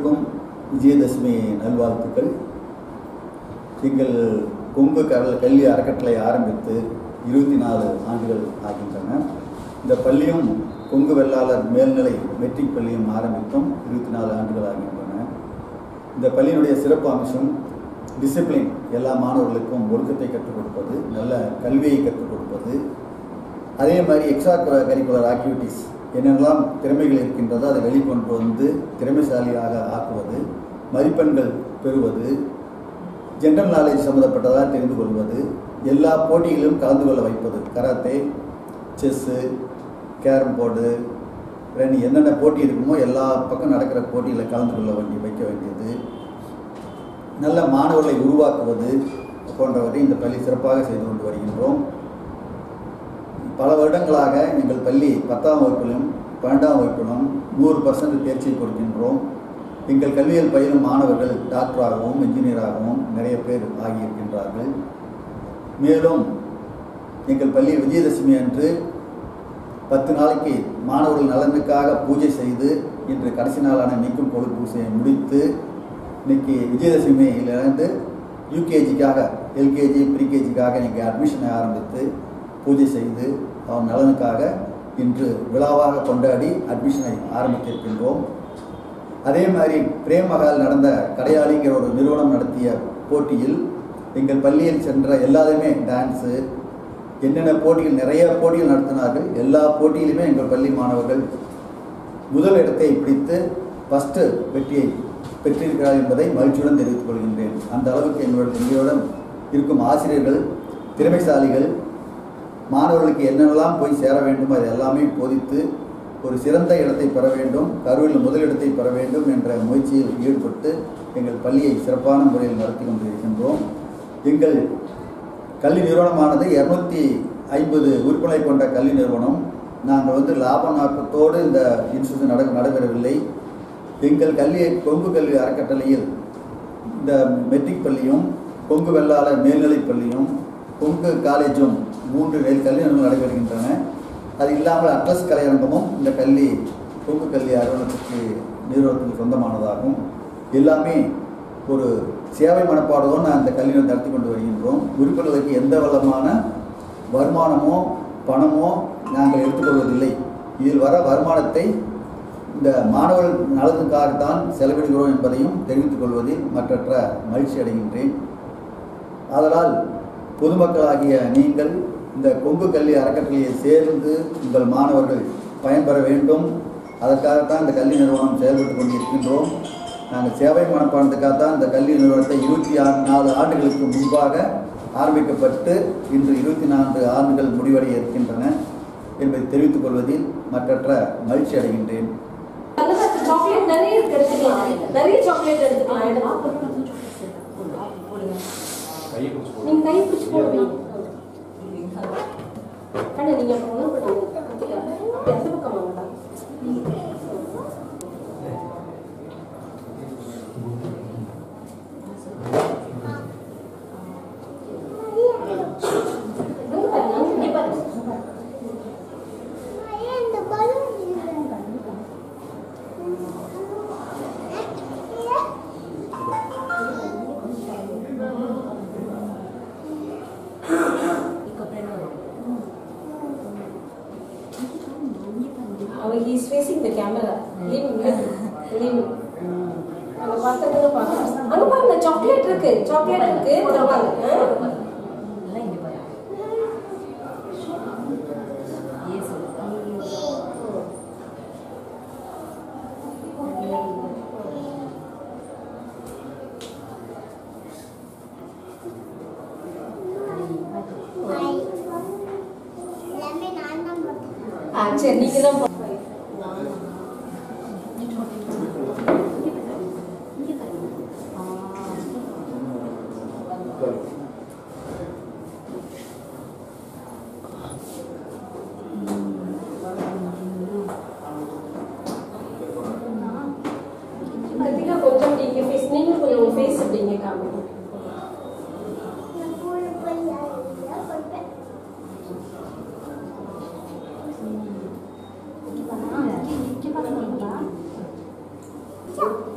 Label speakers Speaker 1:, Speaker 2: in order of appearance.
Speaker 1: அனைவருக்கும் விஜயதசமி நல்வாழ்த்துக்கள். எங்கள் கொங்கு கடல் கல்வி அறக்கட்டளை ஆரம்பித்து இருபத்தி நாலு ஆண்டுகள் ஆகின்றன. இந்த பள்ளியும் கொங்கு வெள்ளாளர் மேல்நிலை மெட்ரிக் பள்ளியும் ஆரம்பித்தும் இருபத்தி நாலு ஆண்டுகள் ஆகின்றன. இந்த பள்ளியினுடைய சிறப்பு அம்சம் டிசிப்ளின் எல்லா மாணவர்களுக்கும் ஒழுக்கத்தை கற்றுக் கொடுப்பது நல்ல கல்வியை கற்றுக் கொடுப்பது. அதே மாதிரி எக்ஸ்ட்ரா கரிக்குலர் ஆக்டிவிட்டீஸ் என்னெல்லாம் திறமைகள் இருக்கின்றதோ அதை வெளிக்கொண்டு வந்து திறமைசாலியாக ஆக்குவது மதிப்பெண்கள் பெறுவது ஜென்ரல் நாலேஜ் சம்மந்தப்பட்டதாக தெரிந்து கொள்வது எல்லா போட்டிகளிலும் கலந்து கொள்ள வைப்பது. கராத்தே செஸ்ஸு கேரம் போர்டு ரெண்டு என்னென்ன போட்டி இருக்குமோ எல்லா பக்கம் நடக்கிற போட்டியில் கலந்து கொள்ள வேண்டிய வைக்க வேண்டியது. நல்ல மாணவர்களை உருவாக்குவது போன்றவற்றை இந்த பள்ளி சிறப்பாக செய்து கொண்டு வருகின்றோம். பல வருடங்களாக எங்கள் பள்ளி பத்தாம் வகுப்பிலும் பன்னெண்டாம் வகுப்பிலும் நூறு பர்சன்ட் தேர்ச்சி கொடுக்கின்றோம். எங்கள் கல்வியில் பயிலும் மாணவர்கள் டாக்டராகவும் இன்ஜினியராகவும் நிறைய பேர் ஆகியிருக்கின்றார்கள். மேலும் எங்கள் பள்ளி விஜயதசமி அன்று பத்து நாளைக்கு மாணவர்கள் நலனுக்காக பூஜை செய்து இன்று கடைசி நாளான நீக்கும் கொழு பூஜையை முடித்து இன்னைக்கு விஜயதசமியிலிருந்து யூகேஜிக்காக எல்கேஜி ப்ரீகேஜிக்காக இன்றைக்கி அட்மிஷனை ஆரம்பித்து பூஜை செய்து அவன் நலனுக்காக இன்று விழாவாக கொண்டாடி அட்மிஷனை ஆரம்பித்திருக்கின்றோம். அதே மாதிரி பிரேமகால் நடந்த கடையாளிங்கிற ஒரு நிறுவனம் நடத்திய போட்டியில் எங்கள் பள்ளியில் சென்ற எல்லாருமே டான்ஸு என்னென்ன போட்டிகள் நிறைய போட்டிகள் நடத்தினார்கள். எல்லா போட்டியிலுமே எங்கள் பள்ளி மாணவர்கள் முதல் இடத்தை பிடித்து ஃபஸ்ட்டு வெற்றியை பெற்றிருக்கிறார் என்பதை மகிழ்ச்சியுடன் தெரிவித்துக் கொள்கின்றேன். அந்த அளவுக்கு எங்களுடன் எங்களுடன் இருக்கும் ஆசிரியர்கள் திறமைசாலிகள் மாணவர்களுக்கு என்னென்னலாம் போய் சேர வேண்டும் அது எல்லாமே போதித்து ஒரு சிறந்த இடத்தை பெற வேண்டும் கருவில் முதலிடத்தை பெற வேண்டும் என்ற முயற்சியில் ஈடுபட்டு எங்கள் பள்ளியை சிறப்பான முறையில் நடத்தி கொண்டிருக்கின்றோம். எங்கள் கல்வி நிறுவனமானது இரநூத்தி ஐம்பது உறுப்பினரை கொண்ட கல்வி நிறுவனம். நாங்கள் வந்து லாப நோக்கத்தோடு இந்த இன்ஸ்டியூஷன் நட நடைபெறவில்லை. எங்கள் கல்வியை கொங்கு கல்வி அறக்கட்டளையில் இந்த மெட்ரிக் பள்ளியும் கொங்கு வெள்ளாளர் மேல்நிலைப் பள்ளியும் கொங்கு காலேஜும் மூன்று மேல் கல்வி நிறுவனங்கள் நடைபெறுகின்றன. அது இல்லாமல் அட்ரஸ் கலையரங்கமும் இந்த கல்வி கொங்கு கல்வி அலுவலகத்துக்கு நிறுவனத்துக்கு சொந்தமானதாகும். எல்லாமே ஒரு சேவை மனப்பாடோடு நான் இந்த கல்வியை நடத்தி கொண்டு வருகின்றோம். உறுப்பினர்களுக்கு எந்த விதமான வருமானமோ பணமோ நாங்கள் எடுத்துக்கொள்வதில்லை. இதில் வர வருமானத்தை இந்த மாணவர்கள் நலனுக்காகத்தான் செலவிடுகிறோம் என்பதையும் தெரிவித்துக் கொள்வதில் மற்றற்ற மகிழ்ச்சி அடைகின்றேன் அதனால் பொதுமக்களாகிய நீங்கள் இந்த கொங்கு கல்வி அறக்கட்டளையை சேர்ந்து உங்கள் மாணவர்கள் பயன்பெற வேண்டும். அதற்காகத்தான் இந்த கல்வி நிறுவனம் செயல்பட்டு கொண்டிருக்கின்றோம். நாங்கள் சேவை மனப்பானத்துக்காகத்தான் இந்த கல்வி நிறுவனத்தை இருபத்தி ஆறு நாலு ஆண்டுகளுக்கு முன்பாக ஆரம்பிக்கப்பட்டு இன்று இருபத்தி நான்கு ஆண்டுகள் முடிவடைய இருக்கின்றன என்பதை தெரிவித்துக் கொள்வதில் மற்றற்ற மகிழ்ச்சி அடைகின்றேன்.
Speaker 2: சாக்லேட் நிறைய எடுத்துக்கலாம். நிறைய சாக்லேட் எடுத்துக்கலாம். चाहिए कुछ नहीं नहीं कुछ को नहीं अरे नहीं आप बोलो पड़ेगा पैसे को कमाऊंगा Thank you. Him அங்க பக்கத்துல பாருங்க அங்க பாருங்க சாக்லேட் இருக்கு. சாக்லேட் இருக்கு. சரி நீங்க தான் கத்திகா Yeah.